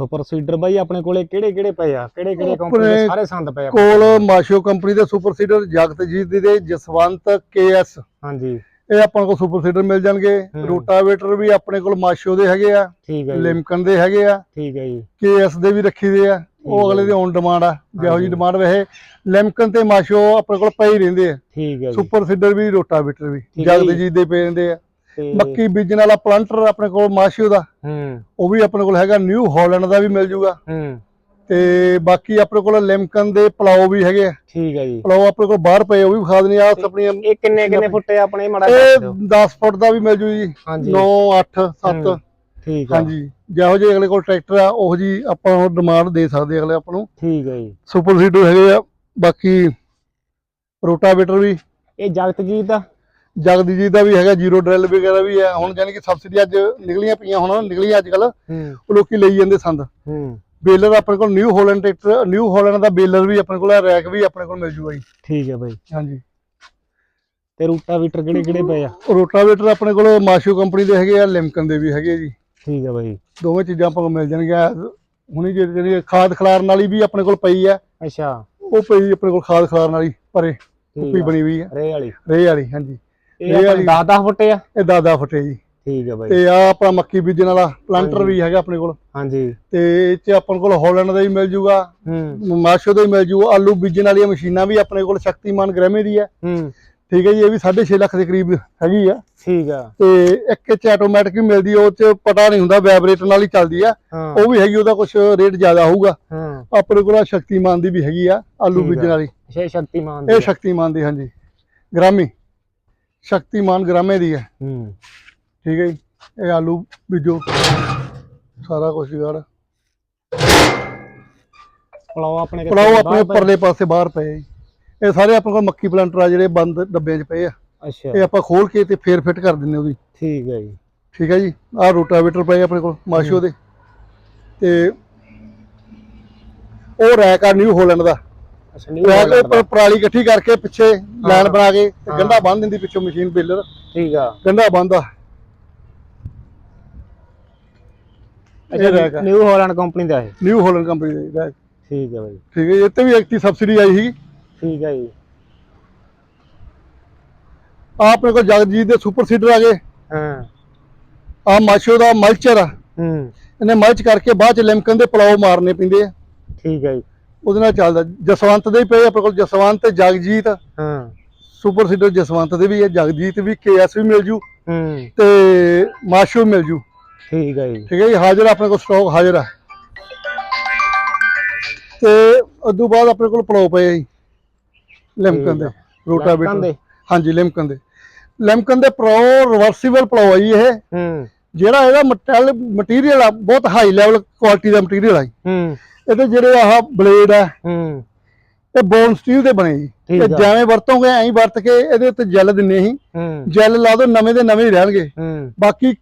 Super seeder ਬਾਈ ਆਪਣੇ ਕੋਲੇ ਕਿਹੜੇ ਕਿਹੜੇ ਪਏ ਆ? ਕਿਹੜੇ ਕਿਹੜੇ ਕੰਪਨੀ ਦੇ ਸਾਰੇ ਸੰਦ ਪਏ ਆ ਕੋਲ ਮਾਸ਼ੋ ਕੰਪਨੀ ਦੇ ਸੁਪਰ ਸੀਡਰ ਜਗਤਜੀਤ ਦੀ ਦੇ ਜਸਵੰਤ ਕੇਐਸ। ਹਾਂਜੀ। ਇਹ ਆਪਾਂ ਕੋਲ ਸੁਪਰ ਸੀਡਰ ਮਿਲ ਜਾਣਗੇ। ਰੋਟਾਵੇਟਰ ਵੀ ਆਪਣੇ ਕੋਲ ਮਾਸ਼ੋ ਦੇ ਹੈਗੇ ਆ। ਠੀਕ ਹੈ ਜੀ। ਲਿਮਕਨ ਦੇ ਹੈਗੇ ਆ। ਠੀਕ ਹੈ ਜੀ। ਕੇਐਸ ਦੇ ਵੀ ਰੱਖੀ ਦੇ ਆ। ਉਹ ਅਗਲੇ। ਦੇ ਔਨ ਡਿਮਾਂਡ ਆ। ਜਿਹੋ ਜੀ। ਡਿਮਾਂਡ ਵੈਸੇ ਲਿਮਕਨ ਤੇ ਮਾਸ਼ੋ ਆਪਣੇ ਕੋਲ ਪਏ ਹੀ ਰਹਿੰਦੇ ਆ। ਠੀਕ ਹੈ ਜੀ। ਸੁਪਰ ਸੀਡਰ ਵੀ ਰੋਟਾਵੇਟਰ ਵੀ। ਠੀਕ ਹੈ ਜੀ। ਜਗਤਜੀਤ ਦੇ ਪਏ ਰਹਿੰਦੇ ਆ। ਮੱਕੀ ਬੀਜਣ ਵਾਲਾ ਪਲਾਂਟਰ ਆਪਣੇ ਕੋਲ ਮਾਸ਼ੋ ਦਾ ਹੂੰ। ਉਹ ਵੀ ਆਪਣੇ ਕੋਲ ਹੈਗਾ ਨਿਊ ਹਾਲੈਂਡ ਦਾ ਵੀ ਮਿਲ ਜੂਗਾ। ਹੂੰ। ਤੇ ਬਾਕੀ ਆਪਣੇ ਕੋਲ ਲਿਮਕਨ ਦੇ ਪਲਾਓ ਵੀ ਹੈਗੇ ਆ। ਠੀਕ ਹੈ ਜੀ। ਪਲਾਓ ਆਪਣੇ ਕੋਲ ਬਾਹਰ ਪਏ ਉਹ ਵੀ ਵਿਖਾ ਦੇਣੇ ਆ ਆਪਣੀਆਂ ਇਹ ਕਿੰਨੇ ਕਿੰਨੇ ਫੁੱਟੇ ਆਪਣੇ ਮੜਾ ਇਹ 10 ਫੁੱਟ ਦਾ ਵੀ ਮਿਲ ਜੂ ਜੀ। ਹਾਂਜੀ। 9 8 7 ਹੂੰ, ਠੀਕ ਆ। ਹਾਂਜੀ। ਜਿਹੋ ਜਿਹੇ ਅਗਲੇ ਕੋਲ ਟਰੈਕਟਰ ਆ ਉਹ ਜੀ ਆਪਾਂ ਨੂੰ ਡਿਮਾਂਡ ਦੇ ਸਕਦੇ ਅਗਲੇ ਆਪਾਂ ਨੂੰ। ਠੀਕ ਹੈ ਜੀ। ਸੁਪਰ ਸੀਡਰ ਹੈਗੇ ਆ ਬਾਕੀ ਰੋਟਾਵੇਟਰ ਵੀ। ਇਹ ਜਗਤਜੀਤ ਦਾ ਜਗਦੀ ਜੀ ਦਾ ਵੀ ਹੈਗਾ ਜ਼ੀਰੋ ਡਰਿਲ ਵਗੈਰਾ ਵੀ ਹੈ। ਹੁਣ ਜਾਨੀ ਕਿ ਸਬਸਿਡੀ ਅੱਜ ਨਿਕਲੀਆਂ ਪਈਆਂ ਹੁਣ ਨਿਕਲੀਆਂ ਅੱਜ ਕੱਲ ਉਹ ਲੋਕੀ ਲਈ ਜਾਂਦੇ ਸੰਦ। ਹੂੰ। ਬੇਲਰ ਆਪਣੇ ਕੋਲ New Holland tractor New Holland ਦਾ ਬੇਲਰ ਵੀ ਆਪਣੇ ਕੋਲ ਹੈ ਰੈਕ ਵੀ ਆਪਣੇ ਕੋਲ ਮਿਲ ਜੂਗਾ ਜੀ ਠੀਕ ਹੈ ਬਾਈ। ਹਾਂਜੀ। ਤੇ ਰੂਟਾਵੀਟਰ ਕਿਹੜੇ ਕਿਹੜੇ ਪਏ ਆ? ਰੋਟਾਵੇਟਰ ਆਪਣੇ ਕੋਲ ਮਾਸ਼ੋ ਕੰਪਨੀ ਦੇ ਹੈਗੇ ਆ ਲਿਮਕਨ ਦੇ ਵੀ ਹੈਗੇ ਜੀ। ਠੀਕ ਹੈ ਬਾਈ। ਦੋਵੇਂ ਚੀਜ਼ਾਂ ਆਪਾਂ ਨੂੰ ਮਿਲ ਜਾਣਗੀਆਂ। ਹੁਣੀ ਜਿਹੜੀ ਜਿਹੜੀ ਖਾਦ ਖਿਲਾਰਨ ਵਾਲੀ ਵੀ ਆਪਣੇ ਕੋਲ ਪਈ ਆ ਅੱਛਾ। ਉਹ ਪਈ ਆਪਣੇ ਕੋਲ ਖਾਦ ਖਿਲਾਰਨ ਵਾਲੀ ਭਰੇ ਕੁੱਪੀ ਬਣੀ ਹੋਈ ਆ ਰੇ ਵਾਲੀ। ਰੇ ਵਾਲੀ ਹਾਂਜੀ। ਇਹ ਇਹ ਆਪਣੇ ਵਾਲੀ- 10 10 ਫੁੱਟੇ ਆ? ਇਹ ਦਾਦਾ ਫਟੇ ਜੀ। ਠੀਕ ਹੈ ਬਾਈ। ਤੇ ਆ ਆਪਣਾ ਮੱਕੀ ਬੀਜਣ ਵਾਲਾ ਪਲਾਂਟਰ ਹਾਂਜੀ। ਵੀ ਹੈਗਾ ਆਪਣੇ ਕੋਲ। ਹਾਂਜੀ। ਤੇ ਇਹ ਚ ਆਪਣੇ ਕੋਲ ਹਾਲੈਂਡ ਦਾ ਵੀ ਮਿਲ ਜੂਗਾ ਹੂੰ। ਮਾਸ਼ੋ ਦਾ ਵੀ ਮਿਲ ਜੂ ਆਲੂ ਬੀਜਣ ਵਾਲੀਆਂ ਮਸ਼ੀਨਾਂ ਵੀ ਆਪਣੇ ਕੋਲ ਸ਼ਕਤੀਮਾਨ ਗ੍ਰੈਮੇ ਦੀ ਹੈ ਹੂੰ। ਠੀਕ ਹੈ ਜੀ ਇਹ ਵੀ 6.5 ਲੱਖ ਦੇ ਕਰੀਬ ਹੈਗੀ ਆ। ਠੀਕ ਆ। ਤੇ ਇੱਕ ਚ ਆਟੋਮੈਟਿਕ ਵੀ ਮਿਲਦੀ ਆ, ਉਹ ਚ ਪਤਾ ਨਹੀਂ ਹੁੰਦਾ ਵਾਈਬ੍ਰੇਟਰ ਨਾਲ ਹੀ ਚੱਲਦੀ ਆ। ਹਾਂ। ਉਹ ਵੀ ਹੈਗੀ ਉਹਦਾ ਕੁਝ ਰੇਟ ਜ਼ਿਆਦਾ ਹੋਊਗਾ। ਹਾਂ। ਆਪਣੇ ਕੋਲ ਆਹ ਸ਼ਕਤੀਮਾਨ ਦੀ ਵੀ ਹੈਗੀ ਆ ਆਲੂ ਠੀਕ ਆ। ਬੀਜਣ ਵਾਲੀ। ਸ਼ੇ ਸ਼ਕਤੀਮਾਨ ਦੀ ਇਹ ਆ। ਸ਼ਕਤੀਮਾਨ ਦੀ ਹਾਂਜੀ। ਗ੍ਰਾਮੀ ਸ਼ਕਤੀਮਾਨ ਗ੍ਰਾਮੇ ਦੀ ਹੈ। ਹੂੰ। ਠੀਕ ਹੈ ਜੀ। ਇਹ ਆਲੂ ਬੀਜੋ। ਸਾਰਾ ਕੁਝ ਜਗੜ। ਪਲਾਓ ਆਪਣੇ ਪਲਾਓ ਪਏ? ਪਰਲੇ ਪਾਸੇ ਬਾਹਰ ਪਏ ਜੀ। ਇਹ ਸਾਰੇ ਆਪਣੇ ਕੋਲ ਮੱਕੀ ਪਲਾਂਟਰ ਆ ਜਿਹੜੇ ਬੰਦ ਡੱਬਿਆਂ 'ਚ ਪਏ ਆ। ਅੱਛਾ। ਇਹ ਆਪਾਂ ਖੋਲ ਕੇ ਤੇ ਫੇਰ ਫਿੱਟ ਕਰ ਦਿੰਨੇ ਉਹਦੀ। ਠੀਕ ਹੈ ਜੀ। ਠੀਕ ਹੈ ਜੀ। ਆਹ ਰੋਟਾਵੇਟਰ ਪਏ ਆਪਣੇ ਕੋਲ ਮਾਸ਼ੋ ਦੇ ਤੇ ਉਹ ਰੈਕ ਆ ਨਿਊ ਹਾਲੈਂਡ ਦਾ। ਹੋਲੈਂਡ ਦਾ। ਉੱਪਰ ਪਰਾਲੀ ਇਕੱਠੀ ਕਰਕੇ ਪਿੱਛੇ ਲਾਈਨ। ਬਣਾ ਕੇ ਤੇ ਹਾਂ। ਗੰਢਾ ਬੰਨ ਦਿੰਦੀ ਪਿੱਛੋਂ ਮਸ਼ੀਨ ਬੇਲਰ। ਠੀਕ ਆ। ਗੰਢਾ ਬੰਨਦਾ। ਇਹ ਰੈਕ ਨਿਊ ਹਾਲੈਂਡ ਕੰਪਨੀ ਦਾ ਇਹ। ਨਿਊ ਹਾਲੈਂਡ ਕੰਪਨੀ ਦਾ ਰੈਕ ਠੀਕ ਹੈ ਬਾਈ। ਠੀਕ ਹੈ ਜੀ, ਇਹ ਤੇ ਵੀ ਐਕਟੀ ਸਬਸਿਡੀ ਆਈ ਸੀ ਠੀਕ ਹੈ ਜੀ। ਆਪਣੇ ਕੋਲ ਜਗਜੀਤ ਦੇ ਸੁਪਰ ਸੀਡਰ ਆ ਗਏ। ਹਾਂ। ਆ ਮਾਸ਼ੋ ਦਾ ਮਲਚਰ ਆ। ਹੂੰ। ਇਹਨੇ ਮਲਚ ਕਰਕੇ ਬਾਅਦ ਚ ਲਿਮਕਨ ਦੇ ਪਲਾਓ ਮਾਰਨੇ ਪੈਂਦੇ ਆ। ਠੀਕ ਹੈ ਜੀ। ਉਹਦੇ ਨਾਲ ਚੱਲਦਾ। ਜਸਵੰਤ ਦੇ ਹੀ ਪਏ ਆਪਣੇ ਕੋਲ ਜਸਵੰਤ ਤੇ ਜਗਜੀਤ। ਹਾਂ। ਸੁਪਰ ਸੀਡਰ ਜਸਵੰਤ ਦੇ ਵੀ ਹੈ ਜਗਜੀਤ ਵੀ ਕੇਐਸ ਵੀ ਮਿਲ ਜੂ। ਹੂੰ। ਤੇ ਮਾਸ਼ੋ ਮਿਲ ਜੂ। ਠੀਕ ਹੈ ਜੀ। ਠੀਕ ਹੈ ਜੀ ਹਾਜ਼ਰ ਆਪਣੇ ਕੋਲ ਸਟਾਕ ਹਾਜ਼ਰ ਆ। ਤੇ ਉਦੋਂ ਬਾਅਦ ਆਪਣੇ ਕੋਲ ਪਲਾਓ ਪਏ ਜੀ ਲਿਮਕਨ ਦੇ ਰੋਟਾਵੇਟਰ? ਹਾਂਜੀ ਲਿਮਕਨ ਦੇ। ਲਿਮਕਨ ਦੇ ਪ੍ਰੋ ਰਿਵਰਸੀਬਲ ਪਲਾਓ ਆ ਜੀ ਇਹ। ਹੂੰ। ਜਿਹੜਾ ਇਹਦਾ ਮਟੀਰੀਅਲ ਮਟੀਰੀਅਲ ਆ ਬਹੁਤ ਹਾਈ ਲੈਵਲ ਕੁਆਲਿਟੀ ਦਾ ਮਟੀਰੀਅਲ ਆ ਜੀ। ਹੂੰ। ਇਹਦੇ ਜਿਹੜੇ ਆਹ ਬਲੇਡ ਆ ਹੂੰ। ਇਹ ਬੋਨ ਸਟੀਲ ਦੇ ਬਣੇ ਜੀ। ਇਹ ਆ। ਜਿਵੇਂ ਵਰਤੋਂਗੇ ਐਂ ਹੀ ਵਰਤ ਕੇ ਇਹਦੇ ਉੱਤੇ ਜੈਲ ਦਿੰਨੇ ਹੂੰ। ਜੈਲ ਲਾ ਦੋ ਨਵੇਂ ਦੇ ਨਵੇਂ ਹੀ ਰਹਿਣਗੇ। ਹੂੰ। ਬਾਕੀ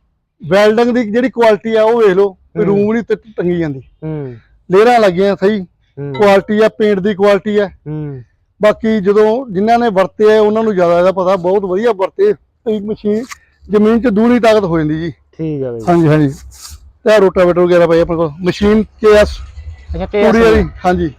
ਵੈਲਡਿੰਗ ਦੀ ਜਿਹੜੀ ਕੁਆਲਿਟੀ ਆ ਉਹ ਵੇਖ ਲਓ ਹੂੰ। ਰੂਮ ਨਹੀਂ ਤੇ ਟੰਗੀ ਜਾਂਦੀ। ਹੂੰ। ਲੇਅਰਾਂ ਲੱਗੀਆਂ ਸਹੀ। ਹੂੰ। ਕੁਆਲਿਟੀ ਆ ਪੇਂਟ ਦੀ ਕੁਆਲਿਟੀ ਆ। ਹੂੰ। ਬਾਕੀ ਜਦੋਂ ਜਿਨ੍ਹਾਂ ਨੇ ਵਰਤੇ ਆ ਉਹਨਾਂ ਨੂੰ ਜ਼ਿਆਦਾ ਇਹਦਾ ਪਤਾ ਬਹੁਤ ਵਧੀਆ ਵਰਤੇ। ਇੱਕ ਮਸ਼ੀਨ ਜ਼ਮੀਨ 'ਚ ਦੂਣੀ ਤਾਕਤ ਹੋ ਜਾਂਦੀ ਜੀ। ਠੀਕ ਹੈ ਬਾਈ। ਹਾਂਜੀ ਹਾਂਜੀ। ਤੇ ਆਹ ਰੋਟਾਵੇਟਰ ਵਗੈਰਾ ਪਏ ਆਪਣੇ ਕੋਲ। ਮਸ਼ੀਨ ਕੇਐਸ ਅੱਛਾ ਪੂਰੀ ਵਾਲੀ ਹਾਂਜੀ।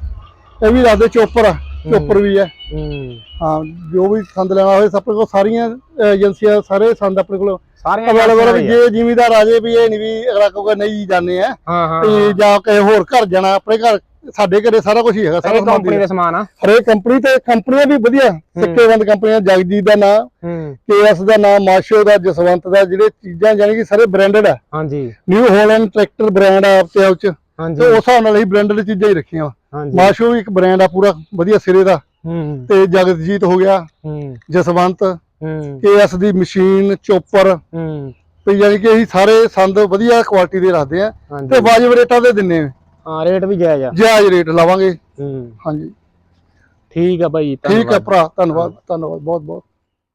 ਇਹ ਵੀ ਦੱਸਦੇ ਚੋਪਰ ਆ ਚੋਪਰ ਵੀ ਆ ਹੂੰ। ਹਾਂ ਜੋ ਵੀ ਸੰਦ ਲੈਣਾ ਹੋਵੇ ਆਪਣੇ ਕੋਲ ਸਾਰੀਆਂ ਏਜੰਸੀਆਂ ਸਾਰੇ ਸੰਦ ਆਪਣੇ ਕੋਲ ਸਾਰੀਆਂ ਅਵੇਲੇਬਲ ਆ। ਜੇ ਜ਼ਿਮੀਦਾਰ ਆ ਜੇ ਵੀ ਇਹ ਨਹੀਂ ਵੀ ਅਗਲਾ ਕਹੂਗਾ ਨਹੀਂ ਜਾਣੇ ਆ। ਹਾਂ ਹਾਂ ਤੇ ਜਾਂ ਕਿਸੇ ਹੋਰ ਘਰ ਜਾਣਾ ਆਪਣੇ ਘਰ ਸਾਡੇ ਘਰੇ ਸਾਰਾ ਕੁਝ ਹੀ ਹੈਗਾ ਸਾਰਾ ਸਾਰੇ ਸਮਾਨ ਕੰਪਨੀ ਦਾ ਸਮਾਨ ਆ। ਹਰੇਕ ਕੰਪਨੀ ਤੇ ਕੰਪਨੀਆਂ ਵੀ ਵਧੀਆ ਸਿੱਕੇਵੰਦ ਕੰਪਨੀਆਂ ਜਗਜੀਤ ਦਾ ਨਾਮ ਹੂੰ। ਕੇਐਸ ਦਾ ਨਾਮ ਮਾਸ਼ੋ ਦਾ ਜਸਵੰਤ ਦਾ ਜਿਹੜੇ ਚੀਜ਼ਾਂ ਜਾਨੀ ਕਿ ਸਾਰੇ ਬ੍ਰਾਂਡਡ ਆ। ਹਾਂਜੀ। ਨਿਊ ਹਾਲੈਂਡ ਟਰੈਕਟਰ ਬ੍ਰਾਂਡ ਆ ਤੇ ਉਹ ਚ। ਤੇ ਉਸ ਹਿਸਾਬ ਨਾਲ ਹੀ ਬ੍ਰਾਂਡਡ ਚੀਜ਼ਾਂ ਹੀ ਰੱਖੀਆਂ ਮਾਸ਼ੋ ਵੀ ਇੱਕ ਬ੍ਰਾਂਡ ਆ ਪੂਰਾ ਵਧੀਆ ਸਿਰੇ ਦਾ। ਹੂੰ ਤੇ ਜਗਜੀਤ ਹੋ ਗਿਆ ਹੂੰ। ਜਸਵੰਤ ਹੂੰ। ਕੇਐਸ ਦੀ ਮਸ਼ੀਨ ਚੋਪਰ। ਹੂੰ। ਤੇ ਯਾਨੀ ਕਿ ਅਸੀਂ ਸਾਰੇ ਸੰਦ ਵਧੀਆ ਕੁਆਲਿਟੀ ਦੇ ਰੱਖਦੇ ਆ। ਤੇ ਵਾਜਬ ਰੇਟਾਂ ਤੇ ਦਿੰਨੇ ਆ। ਹਾਂ ਰੇਟ ਵੀ ਜਾਇਜ਼ ਆ। ਜਾਇਜ਼ ਰੇਟ ਲਾਵਾਂਗੇ। ਹੂੰ। ਹਾਂਜੀ। ਠੀਕ ਆ ਭਾਈ ਠੀਕ ਧੰਨਵਾਦ। ਭਰਾ ਧੰਨਵਾਦ ਧੰਨਵਾਦ ਬਹੁਤ ਬਹੁਤ।